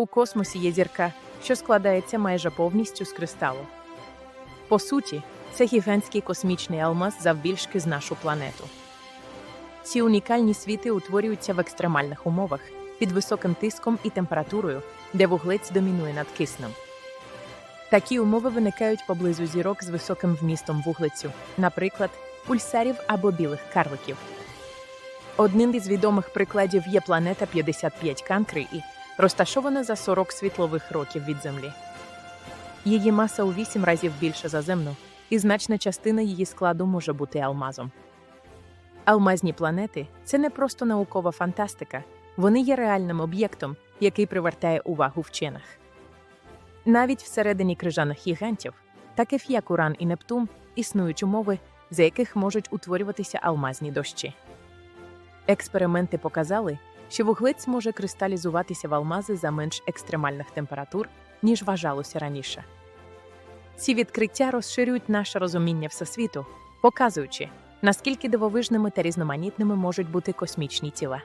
У космосі є зірка, що складається майже повністю з кристалу. По суті, це гігантський космічний алмаз завбільшки з нашу планету. Ці унікальні світи утворюються в екстремальних умовах під високим тиском і температурою, де вуглець домінує над киснем. Такі умови виникають поблизу зірок з високим вмістом вуглецю, наприклад, пульсарів або білих карликів. Одним із відомих прикладів є планета 55 Канкри, розташована за 40 світлових років від Землі. Її маса у 8 разів більша за земну, і значна частина її складу може бути алмазом. Алмазні планети це не просто наукова фантастика, вони є реальним об'єктом, який привертає увагу вчених. Навіть всередині крижаних гігантів, таких як Уран і Нептун, існують умови, за яких можуть утворюватися алмазні дощі. Експерименти показали, що вуглець може кристалізуватися в алмази за менш екстремальних температур, ніж вважалося раніше. Ці відкриття розширюють наше розуміння всесвіту, показуючи, наскільки дивовижними та різноманітними можуть бути космічні тіла.